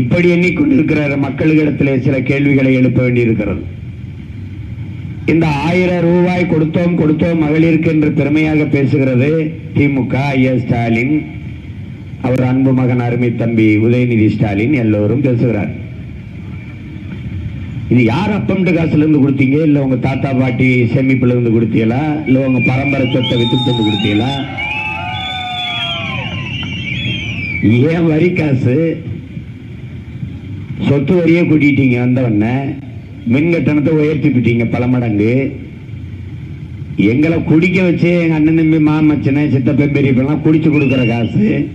இப்படி எண்ணிக்கொண்டிருக்கிற மக்களிடத்திலே சில கேள்விகளை எழுப்ப வேண்டியிருக்கிறது. இந்த ஆயிரம் ரூபாய் கொடுத்தோம் கொடுத்தோம் மகளிருக்கு என்று பெருமையாக பேசுகிறது திமுக ஐயா ஸ்டாலின். அவர் அன்பு மகன் அருமை தம்பி உதயநிதி ஸ்டாலின் எல்லோரும் பேசுகிறார். இது யார் அப்பம்ட்டு காசுல இருந்து கொடுத்தீங்க? இல்ல உங்க தாத்தா பாட்டி சேமிப்புல இருந்து கொடுத்தீங்களா? இல்ல உங்க பரம்பரை சொத்தை வித்து வந்து கொடுத்தீங்களா? ஏன் வரி காசு? சொத்து வரியே கூட்டிட்டீங்க வந்தவொடனே மின் கட்டணத்தை உயர்த்தி பல மடங்கு. எங்களை குடிக்க வச்சு எங்கள் அண்ணன் தம்பி மாமச்சனை சித்தப்பன் பெரியப்பெல்லாம் குடிச்சு கொடுக்குற காசு.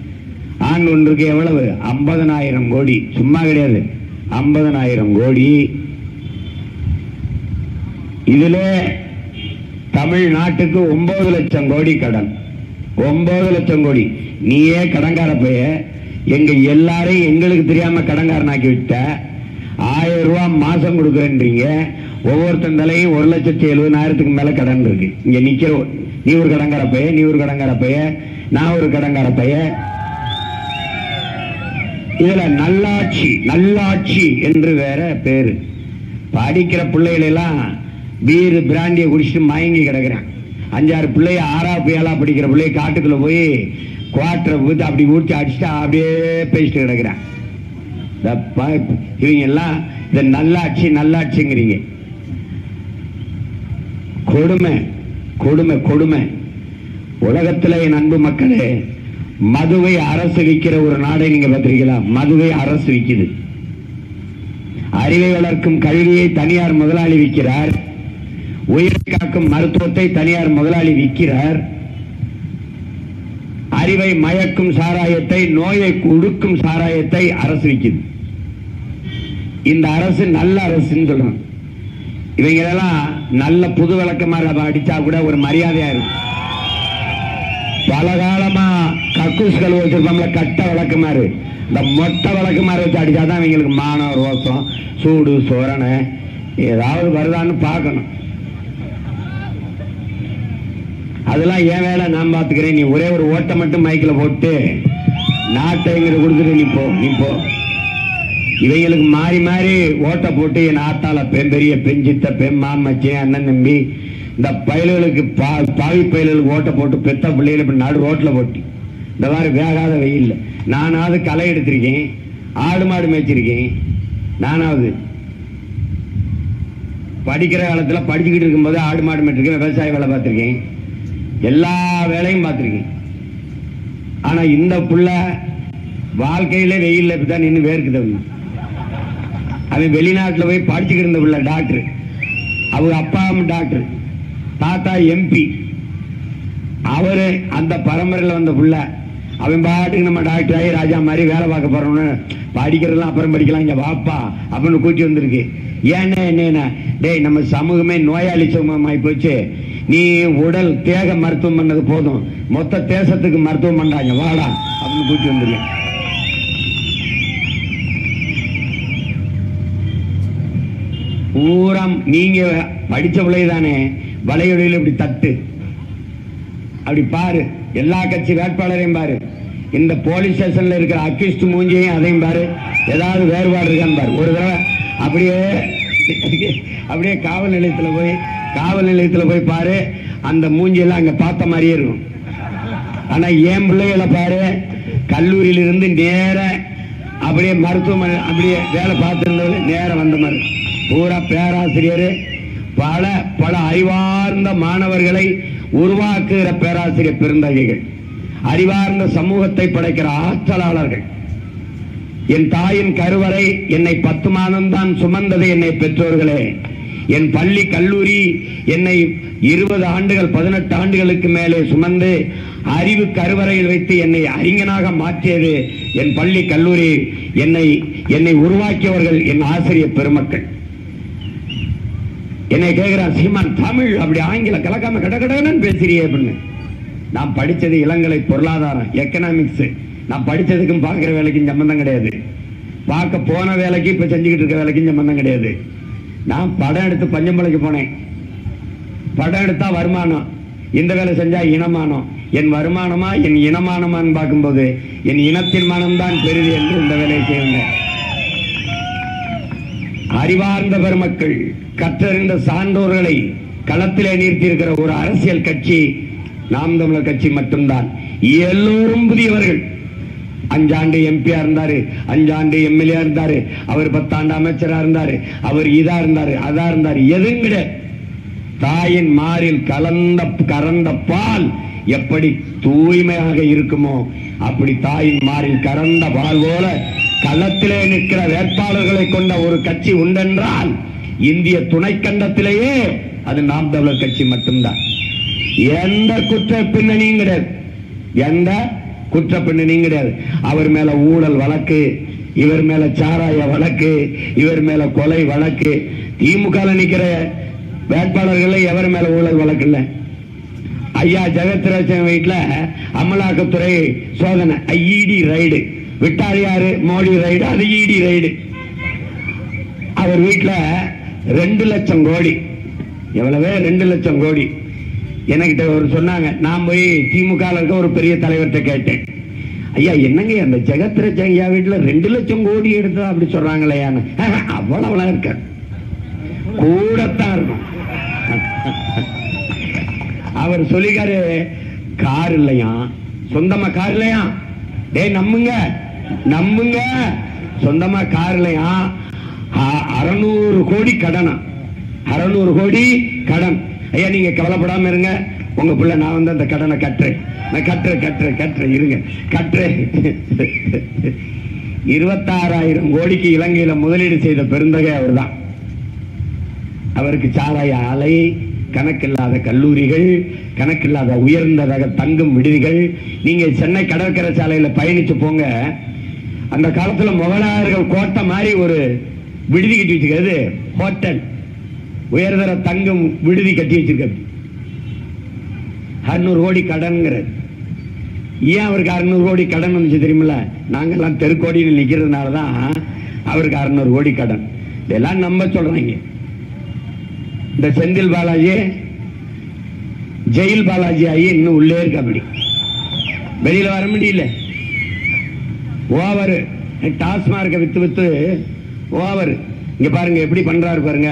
ஆண்டு ஒன்றுக்கு எவ்வளவு? ஐம்பதனாயிரம் கோடி. சும்மா கிடையாது. ஐம்பதனாயிரம் கோடி. இதில் தமிழ்நாட்டுக்கு ஒன்பது லட்சம் கோடி கடன். ஒன்பது லட்சம் கோடி. நீயே கடங்கார பைய. எங்க எல்லாரையும் எங்களுக்கு தெரியாம கடங்காரனாக்கி விட்ட ஆயிரம் ரூபாய் மாசம் கொடுக்குறேன்றீங்க. ஒவ்வொருத்தன் தலையும் ஒரு லட்சத்தி எழுபதாயிரத்துக்கு மேல கடன் இருக்கு. இங்க நிக்கிற. நீ ஒரு கடங்கார பைய நீ ஒரு கடங்கார பைய நான் ஒரு கடங்கார பைய. இதுல நல்லாட்சி நல்லாட்சி என்று வேற பேரு. படிக்கிற பிள்ளைகளெல்லாம் பீர் பிராண்டியை குடிச்சிட்டு மயங்கி கிடக்குறான் அஞ்சாறு பிள்ளைய ஆறாவது ஏழா படிக்கிற பிள்ளைய காட்டுக்குள்ள போய் குவாட்டரை ஊத்தி அப்படி ஊற்றி அடிச்சுட்டா அப்படியே பேசிட்டு கிடக்குறான். இவங்க எல்லாம் இந்த நல்லாட்சி நல்லாட்சிங்கிறீங்க. கொடுமை கொடுமை கொடுமை. உலகத்தில் என் அன்பு மக்களே மதுவை அரசு விற்கிற ஒரு நாடை நீங்க பார்த்திருக்கீங்களா? மதுவை அரசு விற்குது அறிவை வளர்க்கும் கல்வியை தனியார் முதலாளி விற்கிறார் உயிரை காக்கும் மருத்துவத்தை தனியார் முதலாளி விற்கிறார் அறிவை மயக்கும் சாராயத்தை நோயை கொடுக்கும் சாராயத்தை அரசு விற்கிது இந்த அரசு நல்ல அரசுன்னு சொல்லணும் இவங்களெல்லாம் நல்ல புது விளக்கமாக அடிச்சா கூட ஒரு மரியாதையா இருக்கும் பல காலமா கக்கூஸ் கழுவு வச்சிருப்பாங்கள கட்ட விளக்குமாறு. இந்த மொட்டை விளக்குமாறு வச்சு அடிச்சாதான் இவங்களுக்கு மானம் ரோசம் சூடு சோரணை ஏதாவது வருதான்னு பார்க்கணும். அதெல்லாம் என் வேலை நான் பார்த்துக்கிறேன் நீ ஒரே ஒரு ஓட்டை மட்டும் மைக்கில் போட்டு நாட்டை எங்கிட்ட கொடுத்துட்டு நீ போ நீ போ. இவங்களுக்கு மாறி மாறி ஓட்டை போட்டு என் ஆத்தால பெண் பெரிய பெஞ்சித்த பெண் மாமச்சி அண்ணன் தம்பி இந்த பயல்களுக்கு பா பாவி பயல்களுக்கு ஓட்டை போட்டு பெத்த பிள்ளைகள் இப்படி நடு ரோட்டில் போட்டு. இந்த மாதிரி வேகாத வெயில் நானாவது களை எடுத்திருக்கேன். ஆடு மாடு மேய்ச்சிருக்கேன். நானாவது படிக்கிற காலத்தில் படிச்சுக்கிட்டு இருக்கும்போது ஆடு மாடு மேய்ச்சிருக்கேன் விவசாய வேலை பார்த்துருக்கேன். எல்லா வேலையும் பார்த்துருக்கீங்க. ஆனால் இந்த புள்ள வாழ்க்கையில இப்படி தான் நின்று வேர்க்குது அவனுக்கு. அவன் வெளிநாட்டில் போய் படிச்சுக்கிட்டு இருந்த புள்ள டாக்டர். அவர் அப்பாவும் டாக்டர். தாத்தா எம்பி. அவர் அந்த பரம்பரையில் வந்த புள்ள. அவன் பாட்டுக்கு நம்ம டாக்டர் ஆகி ராஜா மாதிரி வேலை பார்க்க போகிறோன்னு படிக்கிறதெல்லாம் அப்புறம் படிக்கலாம். இங்க வாப்பா அப்படின்னு கூட்டி வந்திருக்கு. ஏன்னா என்ன டேய் நம்ம சமூகமே நோயாளி சமூகமாய் போச்சு. நீ உடல் தேக மருத்துவம் பண்ணது போதும். மொத்த தேசத்துக்கு மருத்துவம் பண்றாங்க. வாடா அப்படின்னு கூட்டி வந்திருக்கேன் பூரம் நீங்க படிச்ச பிள்ளை தானே வலையொலியில் இப்படி தட்டு. அப்படி பாரு எல்லா கட்சி வேட்பாளரையும் பாரு. இந்த போலீஸ் ஸ்டேஷன்ல இருக்கிற அக்யூஸ்ட் மூஞ்சியையும் அதையும் பாரு. ஏதாவது வேறுபாடு இருக்கான்னு பாரு. ஒரு தடவை அப்படியே அப்படியே காவல் நிலையத்தில் போய் காவல் நிலையத்தில் போய் பாரு. அந்த மூஞ்சியெல்லாம் அங்கே பார்த்த மாதிரியே இருக்கும். ஆனால் என் பிள்ளைகளை பாரு கல்லூரியிலிருந்து நேராக அப்படியே மருத்துவமனை அப்படியே வேலை பார்த்துருந்தது நேரம் வந்த மாதிரி. பூரா பேராசிரியர் பல பல அறிவார்ந்த மாணவர்களை உருவாக்குகிற பேராசிரியர் பெருந்தகைகள். அறிவார்ந்த சமூகத்தை படைக்கிற ஆற்றலாளர்கள். என் தாயின் கருவறை என்னை பத்து மாதம்தான் சுமந்தது என்னை பெற்றோர்களே. என் பள்ளி கல்லூரி என்னை இருபது ஆண்டுகள் பதினெட்டு ஆண்டுகளுக்கு மேலே சுமந்து அறிவு கருவறையில் வைத்து என்னை அறிஞனாக மாற்றியது என் பள்ளி கல்லூரி. என்னை என்னை உருவாக்கியவர்கள் என் ஆசிரியர் பெருமக்கள். என்னை கேட்கிறான் சீமான் தமிழ் அப்படி ஆங்கில கலக்காம கடகடன்னு பேசுறியே அப்படின்னு. நான் படித்தது இளங்கலை பொருளாதாரம் எக்கனாமிக்ஸு நான் படித்ததுக்கும் பார்க்குற வேலைக்கும் சம்மந்தம் கிடையாது. பார்க்க போன வேலைக்கு இப்போ செஞ்சுக்கிட்டு இருக்க வேலைக்கும் சம்மந்தம் கிடையாது. நான் படம் எடுத்து பஞ்சம்பலைக்கு போனேன். படம் எடுத்தால் வருமானம். இந்த வேலை செஞ்சால் இனமானம். என் வருமானமா என் இனமானமான்னு பார்க்கும்போது என் இனத்தின் மனம்தான் பெரிது என்று இந்த வேலையை செய்வேன் அறிவார்ந்த பெருமக்கள் கற்றறிந்த சான்றோர்களை களத்திலே நிறுத்தியிருக்கிற ஒரு அரசியல் கட்சி நாம் தமிழர் கட்சி மட்டும்தான். எல்லோரும் புதியவர்கள். அஞ்சாண்டு எம்பியா இருந்தாரு அஞ்சாண்டு எம்எல்ஏ இருந்தாரு அவர் பத்தாண்டு அமைச்சரா இருந்தாரு அவர் இதா இருந்தாரு அதா இருந்தாரு எதுவும் கிடையாது. தாயின் மாறில் கலந்த கறந்த பால் எப்படி தூய்மையாக இருக்குமோ அப்படி தாயின் மாறில் கறந்த பால் போல களத்திலே நிற்கிற வேட்பாளர்களை கொண்ட ஒரு கட்சி உண்டென்றால் இந்திய துணைக்கண்டத்திலேயே அது நாம் தமிழர் கட்சி மட்டும்தான். எந்த குற்ற பின்னணியும் கிடையாது. எந்த குற்ற பின்னணியும் கிடையாது. அவர் மேல ஊழல் வழக்கு இவர் மேல சாராய வழக்கு இவர் மேல கொலை வழக்கு திமுக நிக்கிற வேட்பாளர்கள் எவர் மேல ஊழல் வழக்கு இல்லை? ஐயா ஜெகத்ராஜன் வீட்டுல அமலாக்கத்துறை சோதனை ஐஇடி ரைடு. விட்டார் யாரு? மோடி ரைடு அது இடி ரைடு. அவர் வீட்டுல ரெண்டு லட்சம் கோடி. எவ்வளவு? ரெண்டு லட்சம் கோடி. என்கிட்ட ஒரு சொன்னாங்க. நான் போய் திமுக இருக்க ஒரு பெரிய தலைவர்கிட்ட கேட்டேன். ஐயா என்னங்க அந்த ஜெகத்ரட்சன் ஐயா வீட்டுல ரெண்டு லட்சம் கோடி எடுத்ததா? அப்படி சொல்றாங்களேயான்னு அவ்வளவுலாம் இருக்க. கூடத்தான் இருக்கும். அவர் சொல்லிக்காரு கார் இல்லையா? சொந்தமா கார் இல்லையா? டேய் நம்புங்க. நம்புங்க. சொந்தமா கார் இல்லையா? அ- அறுநூறு கோடி கடனா? அறுநூறு கோடி கடன். ஐயா நீங்க கவலைப்படாம இருங்க. உங்க பிள்ளை நான் வந்து அந்த கடனை கட்டுறேன். நான் கட்டுறேன் கட்டுறேன் கட்டுறேன். இருங்க. கட்டுறேன். இருபத்தாறாயிரம் கோடிக்கு இலங்கையில முதலீடு செய்த பெருந்தகை அவர்தான். அவருக்கு சாராய ஆலை கணக்கில்லாத கல்லூரிகள் கணக்கில்லாத உயர்ந்த ரக தங்கும் விடுதிகள். நீங்க சென்னை கடற்கரை சாலையில பயணிச்சு போங்க. அந்த காலத்துல முகலாயர்கள் கோட்டை மாதிரி ஒரு விடுதி கட்டி வச்சுக்கிறது. ஹோட்டல். உயர்தர தங்கம் விடுதி கட்டி வச்சிருக்க அறுநூறு கோடி கடன்ங்கிறது ஏன் அவருக்கு அறுநூறு கோடி கடன் வந்துச்சு தெரியுமில்ல? நாங்கெல்லாம் தெருக்கோடியில் நிற்கிறதுனால தான் அவருக்கு அறுநூறு கோடி கடன். இதெல்லாம் நம்ப சொல்றாங்க. இந்த செந்தில் பாலாஜி ஜெயில் பாலாஜி ஆகி இன்னும் உள்ளே இருக்க அப்படி வெளியில் வர முடியல. ஓவர். டாஸ்மார்க்கை வித்து வித்து ஓவர். இங்க பாருங்க எப்படி பண்றாரு பாருங்க.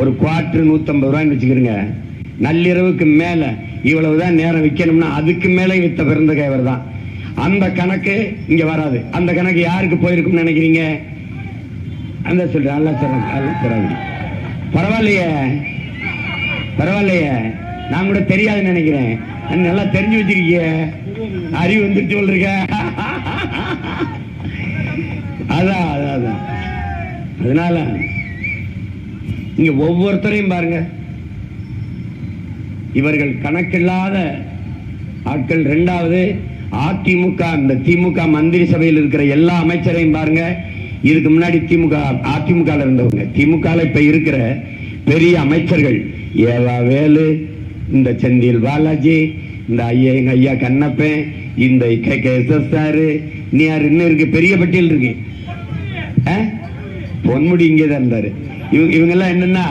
ஒரு குவார்ட்ரு நூற்றம்பது ரூபாய்ன்னு வச்சுக்கிறீங்க நள்ளிரவுக்கு மேலே இவ்வளவு தான் நேரம் விற்கணும்னா அதுக்கு மேலே வித்த பிறந்த கைவர் தான். அந்த கணக்கு இங்கே வராது. அந்த கணக்கு யாருக்கு போயிருக்கும்னு நினைக்கிறீங்க? அந்த சொல்கிறேன் நல்லா சொல்றேன் பரவாயில்லையே பரவாயில்லையே. நான் கூட தெரியாதுன்னு நினைக்கிறேன். நல்லா தெரிஞ்சு வச்சிருக்கிய. அறிவு வந்துட்டு சொல்றீங்க அதான் அதான் அதான். அதனால இங்க ஒவ்வொருத்தரையும் பாருங்க. இவர்கள் கணக்கில்லாத ஆட்கள் ரெண்டாவது அதிமுக இந்த திமுக மந்திரி சபையில் இருக்கிற எல்லா அமைச்சரையும் பாருங்க. இதுக்கு முன்னாடி திமுக அதிமுக இருந்தவங்க. திமுக இப்ப இருக்கிற பெரிய அமைச்சர்கள் ஏவா வேலு இந்த செந்தில் பாலாஜி இந்த ஐயா எங்க ஐயா கண்ணப்பன் இந்த K K S S sir நீ யார்? இன்னும் இருக்கு பெரிய பட்டியல் இருக்கு. ஆ? பொன்முடி இங்கே தான் இருந்தாரு. இவங்க இவங்க எல்லாம் என்னன்னா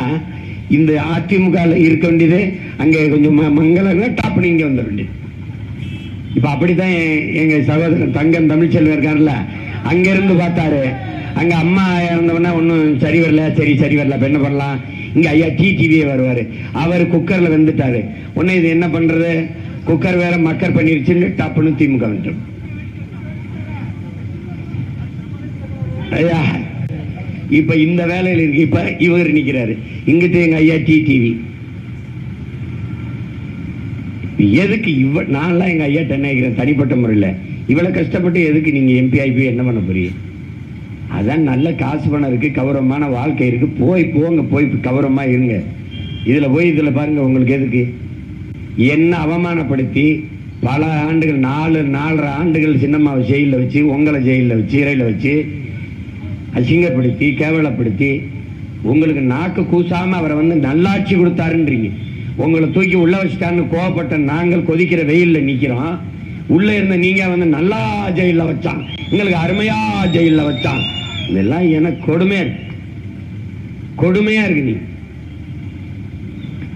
இந்த அதிமுக இருக்க வேண்டியது அங்கே கொஞ்சம் ம- டாப்னு இங்கே வந்துட வேண்டியது. இப்போ அப்படித்தான் எ- எங்க சகோதரன் தங்கம் தமிழ்ச்செல்வன் இருக்காருல்ல அங்கேருந்து பார்த்தாரு. அங்கே அம்மா இறந்தவொடனே ஒன்றும் சரி வரல சரி சரி வரல இப்போ என்ன பண்ணலாம்? இங்கே ஐயா டி டிவியே வருவார். அவர் குக்கரில் வந்துட்டார். உடனே இது என்ன பண்ணுறது குக்கர் வேற மக்கர் பண்ணிருச்சுன்னு டப்புன்னு திமுக வந்துட்டோம் ஐயா இப்ப இந்த வேலையில் இருக்கு. இப்ப இவர் நிக்கிறாரு. இங்கிட்ட எங்க ஐயா டி டிவி எதுக்கு இவ நான்லாம் எங்க ஐயா நினைக்கிறேன் தனிப்பட்ட முறையில். இவ்வளவு கஷ்டப்பட்டு எதுக்கு நீங்க எம்பி ஆகி போய் என்ன பண்ண போறீங்க? அதான் நல்ல காசு பணம் இருக்கு கௌரவமான வாழ்க்கை இருக்கு. போய் போங்க போய் கௌரவமா இருங்க. இதுல போய் இதுல பாருங்க உங்களுக்கு எதுக்கு? என்ன அவமானப்படுத்தி பல ஆண்டுகள் நாலு நாலரை ஆண்டுகள் சின்னம்மாவை ஜெயிலில் வச்சு உங்களை ஜெயிலில் வச்சு சிறையில் வச்சு அசிங்கப்படுத்தி கேவலப்படுத்தி உங்களுக்கு நாக்கு கூசாம அவரை வந்து நல்லாட்சி கொடுத்தாருன்றீங்க. உங்களை தூக்கி உள்ள வச்சுட்டான்னு கோவப்பட்ட நாங்கள் கொதிக்கிற வெயில்ல நிக்கிறோம். உள்ள இருந்த நீங்க வந்து நல்லா ஜெயில வச்சான் எங்களுக்கு அருமையா ஜெயில வச்சான் இதெல்லாம் எனக்கு கொடுமையா இருக்கு. கொடுமையா இருக்கு நீ.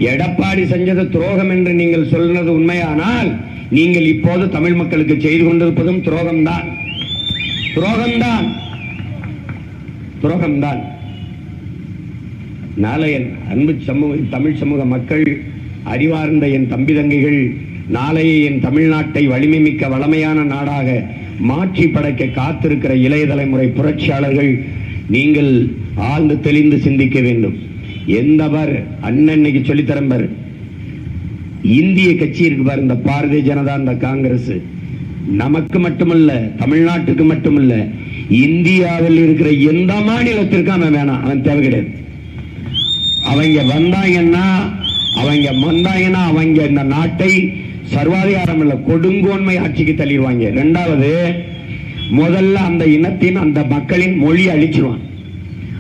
எடப்பாடி செஞ்சது துரோகம் என்று நீங்கள் சொல்றது உண்மையானால் நீங்கள் இப்போது தமிழ் மக்களுக்கு செய்து கொண்டிருப்பதும் துரோகம்தான். துரோகம்தான். துரோகம்தான். நாளை என் அன்பு சமூக தமிழ் சமூக மக்கள் அறிவார்ந்த என் தம்பி தங்கைகள் நாளைய என் தமிழ்நாட்டை வலிமை மிக்க வளமையான நாடாக மாற்றி படைக்க காத்திருக்கிற இளைய தலைமுறை புரட்சியாளர்கள் நீங்கள் ஆழ்ந்து தெளிந்து சிந்திக்க வேண்டும். எந்தவர் அண்ணன்னைக்கு அண்ணன் சொல்லித்தரம் பாரு. இந்திய கட்சி இருக்கு பாரு இந்த பாரதிய ஜனதா இந்த காங்கிரஸ். நமக்கு மட்டுமல்ல தமிழ்நாட்டுக்கு மட்டுமல்ல இந்தியாவில் இருக்கிற எந்த மாநிலத்திற்கும் அவன் வேணாம். அவன் தேவை கிடையாது. அவங்க வந்தாங்கன்னா அவங்க வந்தாங்கன்னா அவங்க இந்த நாட்டை சர்வாதிகாரம் இல்ல கொடுங்கோன்மை ஆட்சிக்கு தள்ளிடுவாங்க. ரெண்டாவது முதல்ல அந்த இனத்தின் அந்த மக்களின் மொழி அழிச்சிருவான்.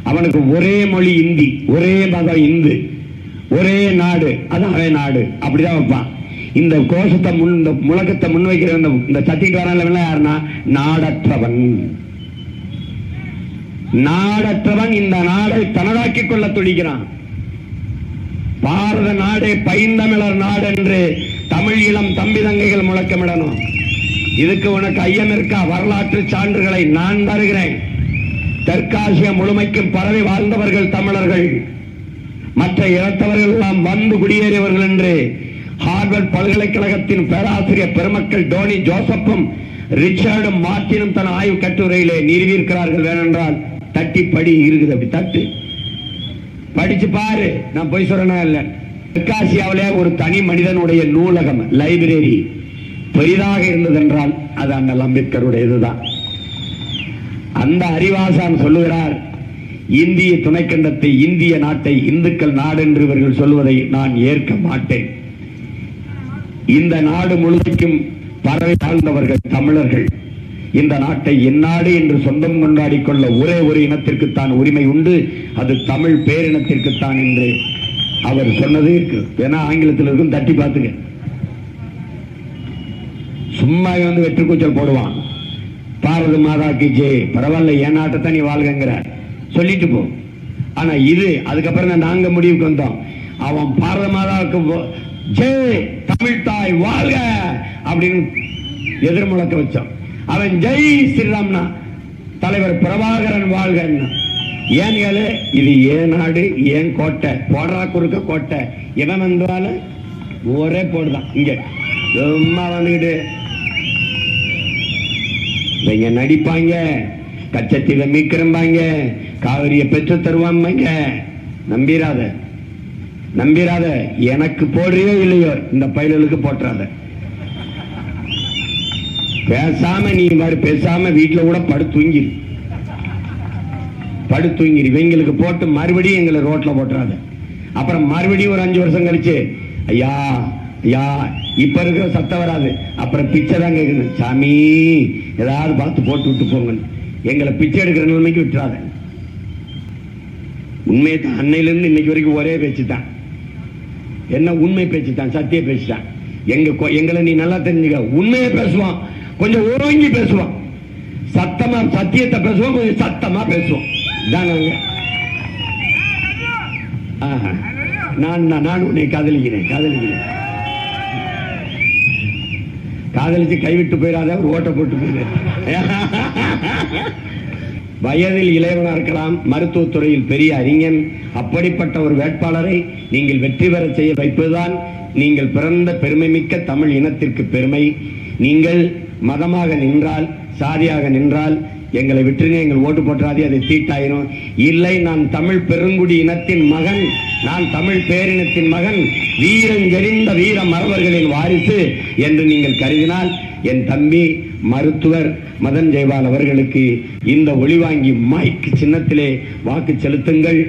அவனுக்கு ஒரே மொழி இந்தி ஒரே மதம் இந்து ஒரே நாடு அது அவன் நாடு. அப்படிதான் வைப்பான். இந்த கோஷத்தை முன் இந்த முழக்கத்தை முன்வைக்கிற இந்த இந்த சத்திட்டு வரான் யாருன்னா நாடற்றவன். நாடற்றவன் இந்த நாடை தனதாக்கிக் கொள்ள துடிக்கிறான். பாரத நாடே பைந்தமிழர் நாடு என்று தமிழ் இளம் தம்பி தங்கைகள் முழக்கமிடணும். இதுக்கு உனக்கு ஐயம் இருக்கா? வரலாற்று சான்றுகளை நான் தருகிறேன். தெற்காசிய முழுமைக்கும் பரவி வாழ்ந்தவர்கள் தமிழர்கள். மற்ற இனத்தவர்கள் எல்லாம் வந்து குடியேறியவர்கள் என்று ஹார்வர்ட் பல்கலைக்கழகத்தின் பேராசிரியர் பெருமக்கள் டோனி ஜோசப்பும் ரிச்சர்டும் மார்ட்டினும் தன் ஆய்வு கட்டுரையிலே நிறுவியிருக்கிறார்கள். வேணென்றால் தட்டி படி இருக்குது அப்படி தட்டு. படிச்சு பாரு நான் போய் சொல்றேனா இல்ல? தெற்காசியாவிலே ஒரு தனி மனிதனுடைய நூலகம் லைப்ரரி. பெரிதாக இருந்ததென்றால் அது அண்ணல் அம்பேத்கருடைய இதுதான். அந்த அறிவாசான் சொல்லுகிறார் இந்திய துணைக்கண்டத்தை இந்திய நாட்டை இந்துக்கள் நாடு என்று இவர்கள் சொல்வதை நான் ஏற்க மாட்டேன். இந்த நாடு முழுமைக்கும் பறவை வாழ்ந்தவர்கள் தமிழர்கள். இந்த நாட்டை என்னாடு என்று சொந்தம் கொண்டாடி கொள்ள ஒரே ஒரு இனத்திற்குத்தான் உரிமை உண்டு. அது தமிழ் பேரினத்திற்குத்தான் என்று அவர் சொன்னது இருக்கு. ஏன்னா ஆங்கிலத்தில் இருக்கும் தட்டி பார்த்துங்க. சும்மா வந்து வெற்றி கூச்சல் போடுவான். பாரத மாதா கி ஜே. பரவாயில்ல என் நாட்டை நீ வாழ்கங்கிற சொல்லிட்டு போ. ஆனா இது அதுக்கப்புறம் தான் நாங்க முடிவுக்கு வந்தோம். அவன் பாரத மாதாவுக்கு ஜே தமிழ் தாய் வாழ்க! அப்படின்னு எதிர்முழக்க வச்சான். அவன் ஜெய் ஸ்ரீராம்னா. தலைவர் பிரபாகரன் வாழ்கன்னா ஏன் கேளு? இது ஏன் நாடு ஏன் கோட்டை? போடுறா குறுக்க கோட்டை. இவன் வந்தாலும் ஒரே போடுதான். இங்க. சும்மா வந்துக்கிட்டு. இவங்க நடிப்பாங்க. கச்சத்தில மீக்கிறம்பாங்க காவிரியை பெற்று தருவாங்க நம்பிராத. நம்பிராத எனக்கு போடுறியோ இல்லையோ? இந்த பயலுக்கு போட்டுறாத பேசாம நீ மாதிரி பேசாம வீட்டுல கூட படு தூங்கிரு. படு தூங்கிரு. இவங்களுக்கு போட்டு மறுபடியும் எங்களை ரோட்ல போட்டுறாத. அப்புறம் மறுபடியும் ஒரு அஞ்சு வருஷம் கழிச்சு ஐயா ஐயா இப்ப இருக்கிற சத்தம் வராது. அப்புறம் பிச்சை தான் கேட்குது சாமி ஏதாவது பார்த்து போட்டு விட்டு போங்க எங்களை பிச்சை எடுக்கிற நிலைமைக்கு விட்டுறாத. உண்மையை தான். அன்னையிலேருந்து இன்னைக்கு வரைக்கும் ஒரே பேச்சு தான் என்ன உண்மை பேச்சு தான் சத்திய பேச்சு தான் எங்க எங்களை நீ நல்லா தெரிஞ்சுக்க. உண்மையை பேசுவான். கொஞ்சம் ஓங்கி பேசுவான் சத்தமா சத்தியத்தை பேசுவோம் கொஞ்சம் சத்தமா பேசுவோம். இதான் நான் நான் உன்னை காதலிக்கிறேன் காதலிக்கிறேன். காதலிச்சு கைவிட்டு போயிடாத ஒரு ஓட்ட போட்டு போயிரு வயதில் இளையவனா இருக்கலாம் மருத்துவத்துறையில் பெரிய அறிஞன் அப்படிப்பட்ட ஒரு வேட்பாளரை நீங்கள் வெற்றி பெற செய்ய வைப்பதுதான் நீங்கள் பிறந்த பெருமை மிக்க தமிழ் இனத்திற்கு பெருமை. நீங்கள் மதமாக நின்றால் சாதியாக நின்றால் எங்களை விட்டுருங்க எங்கள் ஓட்டு போட்டுறாதே அது தீட்டாயிரும் இல்லை நான் தமிழ் பெருங்குடி இனத்தின் மகன் நான் தமிழ் பேரினத்தின் மகன் வீரஞ்செறிந்த வீர மறவர்களின் வாரிசு என்று நீங்கள் கருதினால் என் தம்பி மருத்துவர் மதன் ஜெய்பால் அவர்களுக்கு இந்த ஒளிவாங்கி மைக் சின்னத்திலே வாக்கு செலுத்துங்கள்.